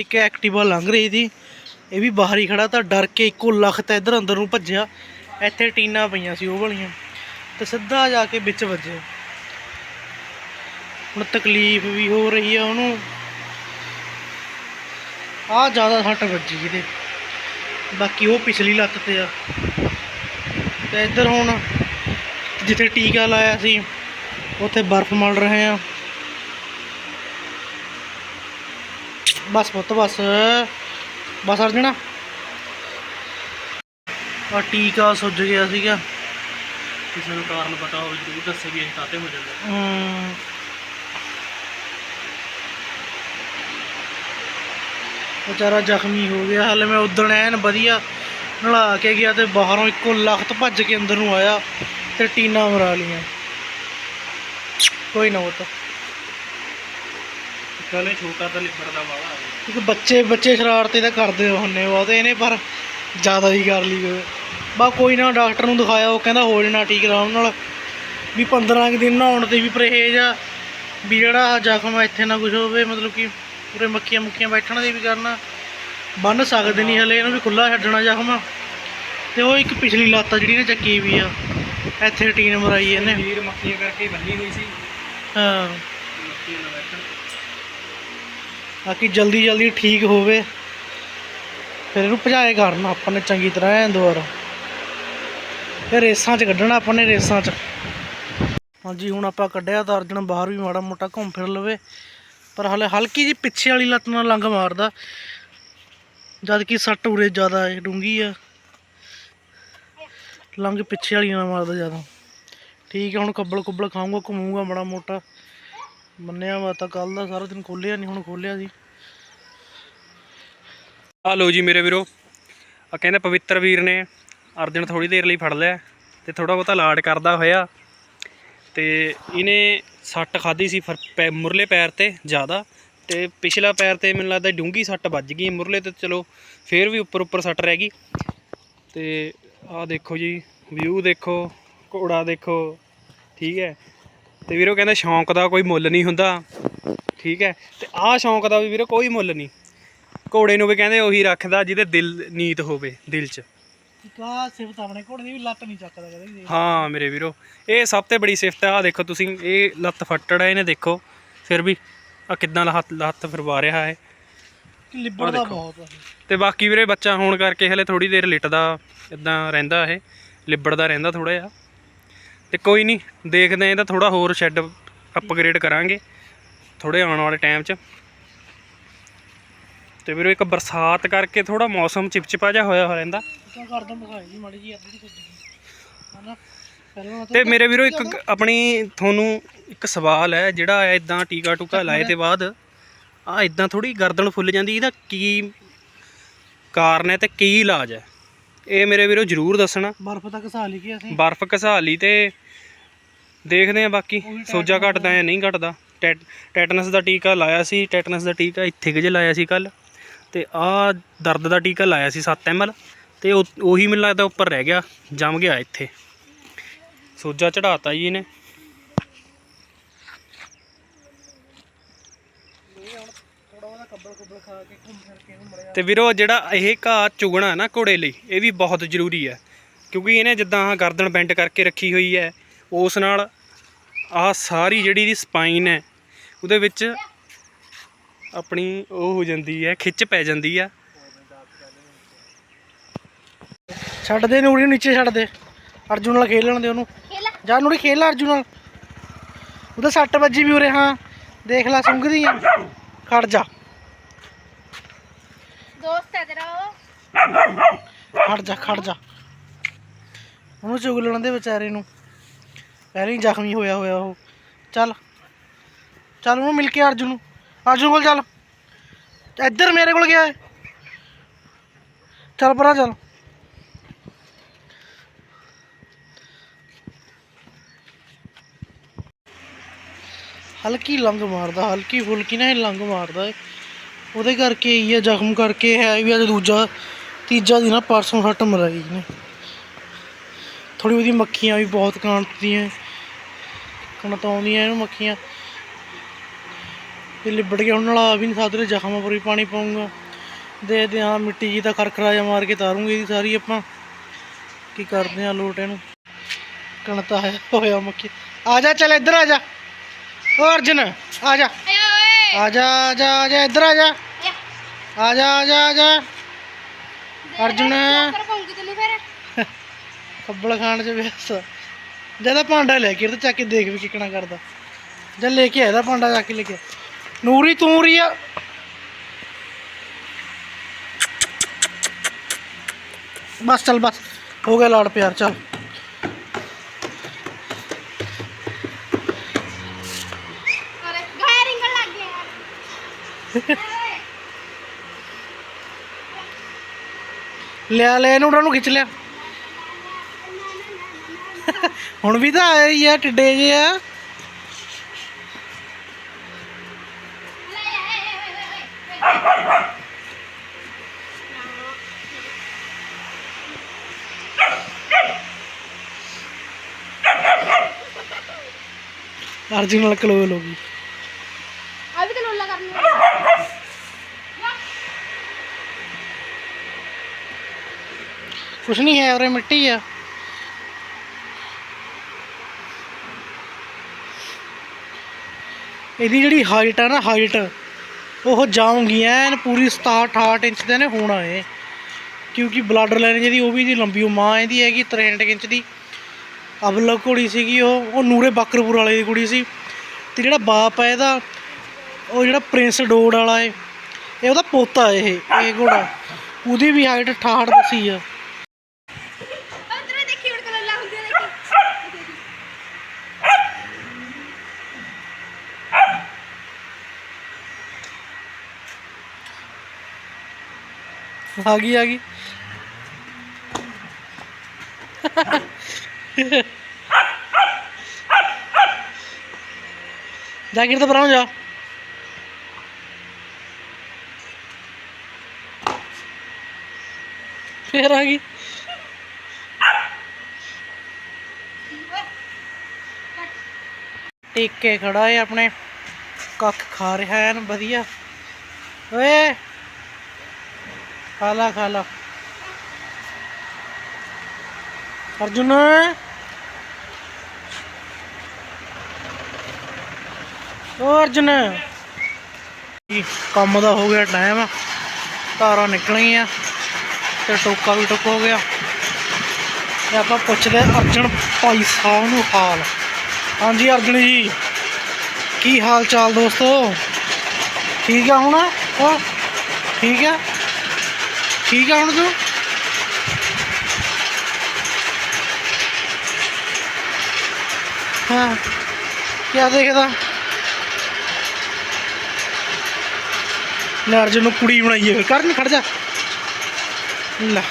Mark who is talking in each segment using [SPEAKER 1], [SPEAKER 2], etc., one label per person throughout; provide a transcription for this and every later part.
[SPEAKER 1] ਇੱਕ ਐਕਟਿਵਾ ਲੰਘ ਰਹੀ ਸੀ। ਇਹ ਵੀ ਬਾਹਰ ਹੀ ਖੜਾ ਤਾਂ ਡਰ ਕੇ ਇੱਕੋ ਲੱਖ ਤਾਂ ਇਧਰ ਅੰਦਰ ਨੂੰ ਭੱਜਿਆ। ਇੱਥੇ ਟੀਨਾਂ ਪਈਆਂ ਸੀ ਉਹ ਵਾਲੀਆਂ। ਤੇ ਸਿੱਧਾ ਜਾ ਕੇ ਵਿੱਚ ਵੱਜਿਆ। ਹੁਣ ਤਕਲੀਫ ਵੀ ਹੋ ਰਹੀ ਆ ਉਹਨੂੰ। ਆ ਜ਼ਿਆਦਾ ਸੱਟ ਵੱਜੀ ਇਹਦੇ। ਬਾਕੀ ਉਹ ਪਿਛਲੀ ਲੱਤ ਤੇ ਆ। ਤੇ ਇੱਧਰ ਹੁਣ ਜਿੱਥੇ ਟੀਕਾ ਲਾਇਆ ਸੀ, ਉੱਥੇ ਬਰਫ਼ ਮਲ ਰਹੇ ਆ। ਬਸ ਪੁੱਤ ਬਸ। ਬਸ ਅਰਜਣਾ ਆ ਟੀਕਾ ਸੁੱਜ ਗਿਆ ਸੀਗਾ।
[SPEAKER 2] ਕਿਸੇ ਨੂੰ ਕਾਰਨ ਪਤਾ ਹੋਵੇ ਜ਼ਰੂਰ ਦੱਸੇ ਵੀ ਇਹ ਕਾਤੇ ਹੋ ਜਾਂਦਾ।
[SPEAKER 1] ਹਮ। ਵਿਚਾਰਾ ਜ਼ਖਮੀ ਹੋ ਗਿਆ। ਹਾਲੇ ਮੈਂ ਉਦਣ ਐਨ ਵਧੀਆ ਨਲਾ ਕੇ ਗਿਆ ਤੇ ਬਾਹਰੋਂ ਇੱਕੋ ਲਖਤ ਭੱਜ ਕੇ ਅੰਦਰ ਨੂੰ ਆਇਆ ਤੇ ਟੀਨਾ ਮਰਾ ਲੀਆਂ ਕੋਈ ਨਾ ਉਹ ਤਾਂ
[SPEAKER 2] ਕੱਲੇ ਛੋਟਾ ਤਾਂ ਲਿਬੜਦਾ ਵਾਲਾ
[SPEAKER 1] ਕਿਉਂਕਿ ਬੱਚੇ ਬੱਚੇ ਸ਼ਰਾਰਤੇ ਤਾਂ ਕਰਦੇ ਹੁੰਨੇ ਬਹੁਤ ਇਹਨੇ ਪਰ ਜ਼ਿਆਦਾ ਹੀ ਕਰ ਲਈ ਬਾ ਕੋਈ ਨਾ ਡਾਕਟਰ ਨੂੰ ਦਿਖਾਇਆ ਉਹ ਕਹਿੰਦਾ ਹੋ ਜਾਣਾ ਠੀਕ ਆਰਾਮ ਨਾਲ। ਵੀ 15 ਕੁ ਦਿਨ ਨਹਾਉਣ ਤੇ ਵੀ ਪਰਹੇਜ਼ ਆ ਵੀ ਜਿਹੜਾ ਜ਼ਖਮ ਆ ਇੱਥੇ ਨਾ ਕੁਝ ਹੋਵੇ ਮਤਲਬ ਕਿ ਪੂਰੇ ਮੱਖੀਆਂ ਮੁੱਖੀਆਂ ਬੈਠਣ ਦੀ ਵੀ ਕਰਨਾ। ਬੰਨ ਸਕਦੇ ਨਹੀਂ ਹਲੇ ਇਹਨੂੰ ਵੀ ਖੁੱਲਾ ਛੱਡਣਾ ਜ਼ਖਮ। ਤੇ ਉਹ ਇੱਕ ਪਿਛਲੀ ਲੱਤ ਜਿਹੜੀ ਨੇ ਚੱਕੀ ਵੀ ਆ। ਇੱਥੇ ਟੀਨ ਮਰਾਈ ਇਹਨੇ।
[SPEAKER 2] ਵੀਰ ਮੱਖੀਆਂ ਕਰਕੇ ਬੰਨੀ ਹੋਈ ਸੀ।
[SPEAKER 1] ਹਾਂ।
[SPEAKER 2] ਮੱਖੀਆਂ ਨਾ ਬੈਠਣ।
[SPEAKER 1] ਬਾਕੀ ਜਲਦੀ ਜਲਦੀ ਠੀਕ ਹੋਵੇ। ਫਿਰ ਇਹਨੂੰ ਭਜਾਏ ਕਰਨ ਆਪਾਂ ਨੇ ਚੰਗੀ ਤਰ੍ਹਾਂ ਐਂ ਦੁਬਾਰਾ। ਫਿਰ ਰੇਸਾਂ 'ਚ ਕੱਢਣਾ ਆਪਾਂ ਨੇ ਰੇਸਾਂ 'ਚ। ਹਾਂਜੀ, ਹੁਣ ਆਪਾਂ ਕੱਢਿਆ ਤਾਂ ਅਰਜਨ ਬਾਹਰ ਵੀ ਮਾੜਾ ਮੋਟਾ ਘੁੰਮ ਫਿਰ ਲਵੇ। ਪਰ ਹਲੇ ਹਲਕੀ ਜੀ ਪਿੱਛੇ ਵਾਲੀ ਲੱਤ ਨਾਲ ਲੰਗ ਮਾਰਦਾ। ਜਦ ਕਿ ਸੱਟ ਉਰੇ ਜ਼ਿਆਦਾ ਹੈ ਡੂੰਗੀ ਆ। ਲੰਗ ਪਿੱਛੇ ਵਾਲੀ ਨਾਲ ਮਾਰਦਾ ਜ਼ਿਆਦਾ। ਠੀਕ ਹੈ ਹੁਣ ਕੱਬਲ ਕੁੱਬਲ ਖਾਊਂਗਾ, ਘੁੰਮੂਗਾ ਮਾੜਾ ਮੋਟਾ। ਮੰਨਿਆ ਵਾ ਤਾਂ ਕੱਲ ਦਾ ਸਾਰਾ ਦਿਨ ਖੋਲਿਆ ਨਹੀਂ ਹੁਣ ਖੋਲਿਆ ਸੀ
[SPEAKER 2] ਆ ਲੋ ਜੀ ਮੇਰੇ ਵੀਰੋ ਆ ਕਹਿੰਦੇ ਪਵਿੱਤਰ ਵੀਰ ਨੇ, ਅਰਜਨ ਥੋੜੀ ਦੇਰ ਲਈ ਫੜ ਲਿਆ ਤੇ ਥੋੜਾ ਬਹੁਤਾ ਲਾਡ ਕਰਦਾ ਹੋਇਆ। ਤੇ ਇਹਨੇ ਸੱਟ ਖਾਦੀ ਸੀ ਫਰ- ਪੈ- ਮੁਰਲੇ ਪੈਰ ਤੇ ਜ਼ਿਆਦਾ ਤੇ ਪਿਛਲਾ ਪੈਰ ਤੇ ਮੈਨੂੰ ਲੱਗਦਾ ਡੂੰਗੀ ਸੱਟ ਵੱਜ ਗਈ ਮੁਰਲੇ ਤੇ, ਚਲੋ ਫੇਰ ਵੀ ਉੱਪਰ ਉੱਪਰ ਸੱਟ ਰਹਿ ਗਈ। ਤੇ ਆਹ ਦੇਖੋ ਜੀ, ਵਿਊ ਦੇਖੋ, ਘੋੜਾ ਦੇਖੋ, ਠੀਕ ਹੈ। ਤੇ ਵੀਰੋ ਕਹਿੰਦੇ ਸ਼ੌਂਕ ਦਾ ਕੋਈ ਮੁੱਲ ਨਹੀਂ ਹੁੰਦਾ। ਠੀਕ ਹੈ। ਤੇ ਆਹ ਸ਼ੌਂਕ ਦਾ ਵੀ ਵੀਰੋ ਕੋਈ ਮੁੱਲ ਨਹੀਂ। ਘੋੜੇ ਨੂੰ ਵੀ ਕਹਿੰਦੇ ਉਹੀ ਰੱਖਦਾ ਜਿਹਦੇ ਦਿਲ ਨੀਤ ਹੋਵੇ ਦਿਲ 'ਚ।
[SPEAKER 1] ਕਾ ਸਿਫਤ ਆਪਣੇ ਘੋੜੇ ਦੀ ਵੀ ਲੱਤ ਨਹੀਂ ਚੱਕਦਾ ਕਦੇ
[SPEAKER 2] ਹਾਂ ਮੇਰੇ ਵੀਰੋ ਇਹ ਸਭ ਤੋਂ ਬੜੀ ਸਿਫਤ ਆ। ਦੇਖੋ ਤੁਸੀਂ ਇਹ ਲੱਤ ਫੱਟੜ ਹੈ ਇਹਨੇ ਦੇਖੋ। ਫਿਰ ਵੀ ਆ ਕਿੱਦਾਂ ਹੱਥ ਲੱਤ ਫਿਰਵਾ ਰਿਹਾ ਹੈ
[SPEAKER 1] ਲਿਬੜਦਾ। ਬਹੁਤ ਆ
[SPEAKER 2] ਤੇ ਬਾਕੀ ਵੀਰੇ ਬੱਚਾ ਹੋਣ ਕਰਕੇ ਹਲੇ ਥੋੜੀ ਦੇਰ ਲਿਟਦਾ ਇਦਾਂ ਰਹਿੰਦਾ ਇਹ। ਲਿਬੜਦਾ ਰਹਿੰਦਾ ਥੋੜਾ ਜਿਹਾ। ਤੇ ਕੋਈ ਨਹੀਂ ਦੇਖਦੇ ਆ ਇਹਦਾ ਥੋੜਾ ਹੋਰ ਸ਼ੈੱਡ ਅਪਗ੍ਰੇਡ ਕਰਾਂਗੇ ਥੋੜੇ ਆਉਣ ਵਾਲੇ ਟਾਈਮ 'ਚ। ਤੇ ਵੀਰੋ ਇੱਕ ਬਰਸਾਤ ਕਰਕੇ ਥੋੜਾ ਮੌਸਮ ਚਿਪਚਿਪਾ ਜਿਹਾ ਹੋਇਆ ਹੋ ਰਹਿੰਦਾ। ਤੇ ਮੇਰੇ ਵੀਰੋ ਇੱਕ ਆਪਣੀ ਤੁਹਾਨੂੰ ਇੱਕ ਸਵਾਲ ਹੈ ਜਿਹੜਾ ਇਦਾਂ ਟੀਕਾ ਟੂਕਾ ਲਾਏ ਤੇ ਬਾਅਦ ਆ ਇਦਾਂ ਥੋੜੀ ਗਰਦਨ ਫੁੱਲ ਜਾਂਦੀ ਇਹਦਾ ਕੀ ਕਾਰਨ ਹੈ ਤੇ ਕੀ ਇਲਾਜ ਹੈ? ਇਹ ਮੇਰੇ ਵੀਰੋ ਜਰੂਰ ਦੱਸਣਾ।
[SPEAKER 1] ਬਰਫ਼ ਤੱਕ ਸਾ ਲਈ ਕਿ ਅਸੀਂ?
[SPEAKER 2] ਬਰਫ਼ ਘਸਾ ਲਈ ਤੇ ਦੇਖਦੇ ਆ ਬਾਕੀ। ਸੋਜਾ ਘਟਦਾ ਜਾਂ ਨਹੀਂ ਘਟਦਾ। ਟੈਟ- ਟੈਟਨਸ ਦਾ ਟੀਕਾ ਲਾਇਆ ਸੀ ਟੈਟਨਸ ਦਾ ਟੀਕਾ ਇੱਥੇ ਕੁ ਜੇ ਲਾਇਆ ਸੀ ਕੱਲ ਤੇ ਆ ਦਰਦ ਦਾ ਟੀਕਾ ਲਾਇਆ ਸੀ 7 ml ਤੇ ਉਹ- ਉਹੀ ਮੈਨੂੰ ਲੱਗਦਾ ਉੱਪਰ ਰਹਿ ਗਿਆ ਜੰਮ ਗਿਆ ਇੱਥੇ। ਸੋਜਾ ਚੜਾਤਾ ਜੀ ਇਹਨੇ
[SPEAKER 1] ਥੋੜਾ ਉਹਦਾ ਕੱਬਲ ਕੁੱਬਲ ਖਾ ਕੇ ਘੁੰਮ ਫਿਰ ਕੇ ਇਹਨੂੰ ਮੜਿਆ
[SPEAKER 2] ਤੇ ਵੀਰੋ ਜਿਹੜਾ ਇਹ ਘਾਹ ਚੁਗਣਾ ਨਾ ਘੋੜੇ ਲਈ ਇਹ ਵੀ ਬਹੁਤ ਜ਼ਰੂਰੀ ਹੈ। ਕਿਉਂਕਿ ਇਹਨੇ ਜਿੱਦਾਂ ਆਹ ਗਰਦਨ ਬੈਂਡ ਕਰਕੇ ਰੱਖੀ ਹੋਈ ਹੈ ਉਸ ਨਾਲ ਆਹ ਸਾਰੀ ਜਿਹੜੀ ਦੀ ਸਪਾਈਨ ਹੈ ਉਹਦੇ ਵਿੱਚ ਆਪਣੀ ਉਹ ਹੋ ਜਾਂਦੀ ਹੈ ਖਿੱਚ ਪੈ ਜਾਂਦੀ ਆ।
[SPEAKER 1] ਛੱਡ ਦੇ ਨੂਰੀ ਨੂੰ ਨੀਚੇ ਛੱਡ ਦੇ। ਅਰਜੁਨ ਨਾਲ ਖੇਲ ਲੈਣ ਦੇ ਉਹਨੂੰ। ਜਾ ਨੂਰੀ ਖੇਲ ਲੈ ਅਰਜੁਨ ਨਾਲ। ਉਹਦਾ ਸੱਟ ਵੱਜੀ ਵੀ ਉਰੇ ਹਾਂ। ਦੇਖ ਲੈ ਸੁੰਘਦੀ ਆ। ਖੜ ਜਾ।
[SPEAKER 3] ਦੋਸਤ ਹੈ ਤੇਰਾ ਉਹ।
[SPEAKER 1] ਖੜ ਜਾ ਖੜ ਜਾ। ਉਹਨੂੰ ਚੁਗ ਦੇ ਵਿਚਾਰੇ ਨੂੰ। ਪਹਿਲਾਂ ਹੀ ਜ਼ਖਮੀ ਹੋਇਆ ਹੋਇਆ ਉਹ। ਚੱਲ ਚੱਲ ਉਹਨੂੰ ਮਿਲ ਕੇ ਅਰਜੁਨ ਨੂੰ। ਅਰਜੁਨ ਕੋਲ ਚੱਲ। ਇੱਧਰ ਮੇਰੇ ਕੋਲ ਗਿਆ ਹੈ ਚੱਲ ਪਰਾਂ ਚੱਲ। ਹਲਕੀ ਲੰਗ ਮਾਰਦਾ, ਹਲਕੀ ਫੁਲਕੀ ਨਾ ਇਹ ਲੰਗ ਮਾਰਦਾ ਹੈ ਉਹਦੇ ਕਰਕੇ ਹੀ ਆ, ਜ਼ਖਮ ਕਰਕੇ ਹੈ ਵੀ ਅੱਜ ਦੂਜਾ, ਤੀਜਾ ਦਿਨ ਆ, ਪਰਸੋਂ ਹੱਟ ਮਰਾਈ ਨੇ ਥੋੜੀ ਉਹਦੀ ਮੱਖੀਆਂ ਵੀ ਬਹੁਤ ਕਾਂਟਦੀਆਂ ਕਣਤਾਉਂਦੀਆਂ ਇਹਨੂੰ ਮੱਖੀਆਂ। ਇਹ ਲਿਬੜ ਕੇ ਹੁਣ ਨਾਲ ਆ ਵੀ ਨਹੀਂ ਸਕਦੇ ਜ਼ਖਮਾਂ ਪਰ ਵੀ ਪਾਣੀ ਪਾਉਂਗਾ ਦੇਖਦੇ ਹਾਂ, ਮਿੱਟੀ ਜੀ ਦਾ ਖਰਖਰਾ ਜਿਹਾ ਮਾਰ ਕੇ ਤਾਰੂੰਗੇ ਇਹਦੀ ਸਾਰੀ ਆਪਾਂ। ਕੀ ਕਰਦੇ ਆ ਲੋਟ ਇਹਨੂੰ। ਕਣਤਾ ਹੈ, ਹੋਇਆ ਮੱਖੀ। ਆ ਜਾ, ਚੱਲ ਇੱਧਰ ਆ ਜਾ। ਓ ਅਰਜਨ, ਆ ਜਾ। ਆ ਜਾ ਆ ਜਾ ਆ ਜਾ ਇੱਧਰ ਆ ਜਾ। ਆ ਜਾ ਆ ਜਾ ਆ ਜਾ। ਅਰਜੁਨ। ਖੱਬਲ ਖਾਣ ਚ ਵਿਅਸਤ। ਜਿਹਦਾ ਭਾਂਡਾ ਲੈ ਕੇ ਤੇ ਚੱਕ ਕੇ ਦੇਖ ਵੀ ਕਿਕਣਾ ਕਰਦਾ। ਜਾਂ ਲੈ ਕੇ ਆਇਆ ਭਾਂਡਾ ਚੱਕ ਕੇ ਲੈ ਕੇ। ਨੂਰੀ ਤੂੰ ਰੀ ਆ। ਬਸ ਚੱਲ ਬਸ। ਹੋ ਗਿਆ ਲਾੜ ਪਿਆਰ ਚੱਲ
[SPEAKER 3] ਅਰੇ ਗਾਇ ਰਿੰਗਣ ਲੱਗ ਗਿਆ ਯਾਰ
[SPEAKER 1] ਲਿਆ ਲੈ ਇਹਨੂੰ ਉਹਨਾਂ ਨੂੰ ਖਿੱਚ ਲਿਆ ਹੁਣ ਵੀ ਤਾਂ ਆਏ ਹੀ ਆ ਟਿੱਡੇ ਜੇ ਆ ਅਰਜੁਨ ਨਾਲ ਕਲੋਲ ਹੋ ਗਈ
[SPEAKER 3] ਆ ਵੀ ਤਾਂ ਲੋਲਾ ਕਰਨੀ ਹੈ
[SPEAKER 1] ਕੁਛ ਨਹੀਂ ਹੈ, ਉਰੇ ਮਿੱਟੀ ਆ। ਇਹਦੀ ਜਿਹੜੀ ਹਾਈਟ ਆ ਨਾ ਹਾਈਟ ਉਹ ਜਾਊਂਗੀ ਐਨ ਪੂਰੀ 67 68 ਇੰਚ ਦੇ ਨੇ ਹੋਣਾ ਏ ਕਿਉਂਕਿ ਬਲੱਡ ਲਾਈਨ ਜਿਹਦੀ ਉਹ ਵੀ ਦੀ ਲੰਬੀ, ਉਹ ਮਾਂ ਇਹਦੀ ਹੈਗੀ 63 ਇੰਚ ਦੀ। ਅਬਲ ਕੁੜੀ ਸੀਗੀ ਉਹ ਉਹ ਨੂਰੇ ਬੱਕਰਪੁਰ ਵਾਲੇ ਦੀ ਕੁੜੀ ਸੀ। ਤੇ ਜਿਹੜਾ ਬਾਪ ਹੈ ਇਹਦਾ, ਉਹ ਜਿਹੜਾ ਪ੍ਰਿੰਸ ਡੋੜ ਵਾਲਾ ਏ, ਇਹ ਉਹਦਾ ਪੋਤਾ ਇਹ ਇਹ ਘੋੜਾ। ਉਹਦੀ ਵੀ ਹਾਈਟ 68 ਦੱਸੀ ਆ
[SPEAKER 3] ਉਧਰ ਦੇਖੀ ਉੜ ਕੇ ਲੋਲਾ ਹੁੰਦੀ ਆ ਦੇਖੀ
[SPEAKER 1] ਆ ਗਈ ਆ ਗਈ। ਜਾ ਗਿਰ ਤਾਂ ਪਰਾਂ ਜਾ। ਫੇਰ ਆ ਗਈ। ਟਿਕ ਖੜਾ ਹੈ ਆਪਣੇ। ਕੱਖ ਖਾ ਰਿਹਾ ਐਨ, ਵਧੀਆ। ਓਏ। ਖਾਲਾ ਖਾਲਾ ਅਰਜੁਨ। ਓ ਅਰਜੁਨ। ਕੀ ਕੰਮ ਦਾ ਹੋ ਗਿਆ ਟਾਈਮ ਧਾਰਾਂ ਨਿਕਲੀਆਂ ਤੇ ਟੋਕਾ ਵੀ ਟੁੱਕ ਹੋ ਗਿਆ। ਤੇ ਆਪਾਂ ਪੁੱਛਦੇ ਹਾਂ ਅਰਜੁਨ ਭਾਈ ਸਾਹਿਬ ਨੂੰ ਹਾਲ। ਹਾਂਜੀ ਅਰਜੁਨ ਜੀ, ਕੀ ਹਾਲ ਚਾਲ ਦੋਸਤੋ? ਠੀਕ ਆ ਹੁਣ? ਠੀਕ ਆ? ਠੀਕ ਆ ਹੁਣ ਤੂੰ? ਹਾਂ ਕੀ ਦੇਖਦਾ? ਲੈ ਅਰਜਨ ਨੂੰ ਕੁੜੀ ਬਣਾਈਏ ਫਿਰ। ਕਰ ਨਹੀਂ ਖੜ ਜਾ। ਲੈ।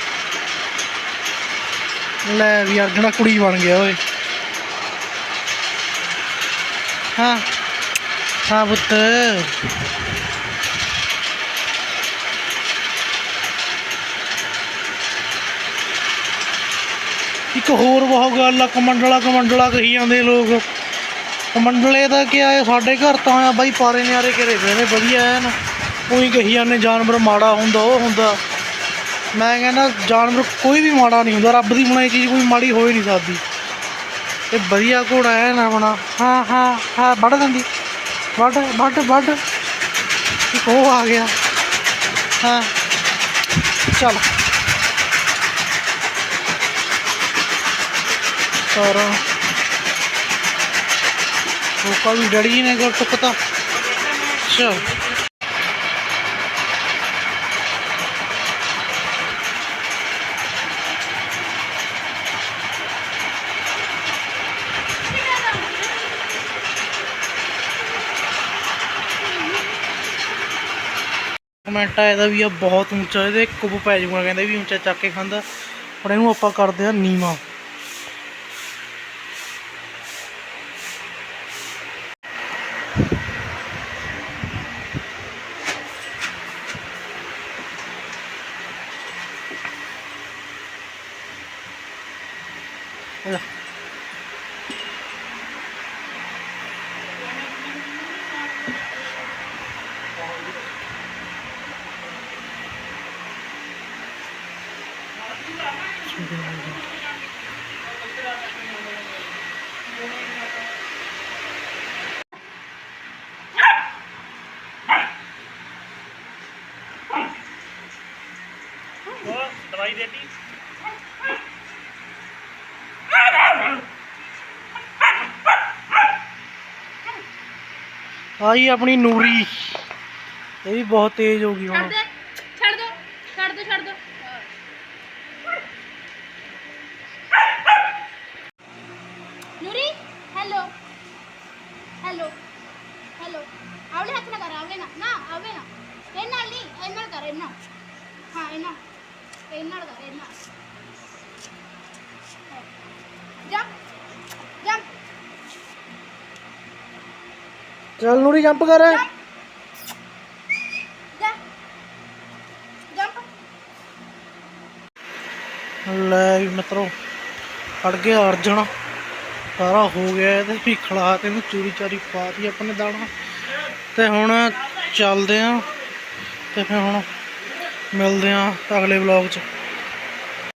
[SPEAKER 1] ਲੈ ਵੀ ਅਰਜੁਨਾ ਕੁੜੀ ਬਣ ਗਿਆ, ਓਏ। ਹਾਂ। ਹਾਂ, ਪੁੱਤ। ਇੱਕ ਹੋਰ ਬਹੁਤ ਗੱਲ ਆ, ਕਮੰਡਲਾ ਕਮੰਡਲਾ ਕਹੀ ਜਾਂਦੇ ਲੋਕ। ਕਮੰਡਲੇ ਦਾ ਕੀ ਆ ਸਾਡੇ ਘਰ ਤਾਂ ਆ ਬਾਈ, ਪਾਰੇ ਨਿਆਰੇ ਘਰੇ ਪਏ ਨੇ, ਵਧੀਆ ਐਨ। ਉਹੀ ਕਹੀ ਜਾਂਦੇ, ਜਾਨਵਰ ਮਾੜਾ ਹੁੰਦਾ, ਉਹ ਹੁੰਦਾ। ਮੈਂ ਕਹਿੰਦਾ, ਜਾਨਵਰ ਕੋਈ ਵੀ ਮਾੜਾ ਨਹੀਂ ਹੁੰਦਾ, ਰੱਬ ਦੀ ਬਣਾਈ ਚੀਜ਼ ਕੋਈ ਮਾੜੀ ਹੋ ਹੀ ਨਹੀਂ ਸਕਦੀ। ਇਹ ਵਧੀਆ ਘੋੜਾ ਹੈ ਨਾ ਆਪਣਾ। ਹਾਂ ਹਾਂ ਹਾਂ, ਵੱਢ ਦਿੰਦੀ। ਵੱਢ ਵੱਢ ਵੱਢ। ਇੱਕ ਉਹ ਆ ਗਿਆ। ਹਾਂ। ਚੱਲ। ਸਾਰਾ। ਉਹ ਕੱਲ ਡੜੀ ਨੇ ਕਰ ਟੁਕਤਾ ਚਲ ਕਮੈਂਟ ਆਇਆ ਦਾ ਵੀ ਆ ਬਹੁਤ ਉੱਚਾ, ਇਹਦੇ ਕੁੱਬ ਪੈ ਜਾਊਗਾ, ਕਹਿੰਦੇ ਵੀ ਉੱਚਾ ਚੱਕ ਕੇ ਖਾਂਦਾ। ਪਰ ਇਹਨੂੰ ਆਪਾਂ ਕਰਦੇ ਆ ਨੀਵਾ।
[SPEAKER 2] ਉਹ ਦਵਾਈ ਦੇਤੀ।
[SPEAKER 1] ਆਈ ਆਪਣੀ ਨੂਰੀ। ਇਹ ਵੀ ਬਹੁਤ ਤੇਜ਼ ਹੋ ਗਈ ਹੁਣ
[SPEAKER 3] ਦੇ ਛੱਡ ਦੋ ਛੱਡ ਦੋ ਛੱਡ ਦੋ ਨੂਰੀ ਹੈਲੋ ਹੈਲੋ ਹੈਲੋ ਆਵਲੇ ਹੱਥ ਨਾ ਕਰ ਆਵਲੇ ਨਾ ਨਾ ਆਵਲੇ ਨਾ
[SPEAKER 1] ਚੱਲ ਨੂਰੀ ਜੰਪ ਕਰ।
[SPEAKER 3] ਜਾ ਜੰਪ
[SPEAKER 1] ਲੈ ਵੀ ਮਿੱਤਰੋ ਫੜ ਗਿਆ ਅਰਜਨ। ਸਾਰਾ ਹੋ ਗਿਆ ਇਹਦੇ ਵੀ ਖਲਾ ਤੇ ਇਹਨੂੰ ਚੂਰੀ ਚਾਰੀ ਪਾਤੀ ਆਪਣੇ ਦਾਣਾ ਤੇ ਹੁਣ ਚੱਲਦੇ ਆਂ ਤੇ ਫਿਰ ਹੁਣ ਮਿਲਦੇ ਆਂ ਅਗਲੇ ਵਲੌਗ 'ਚ।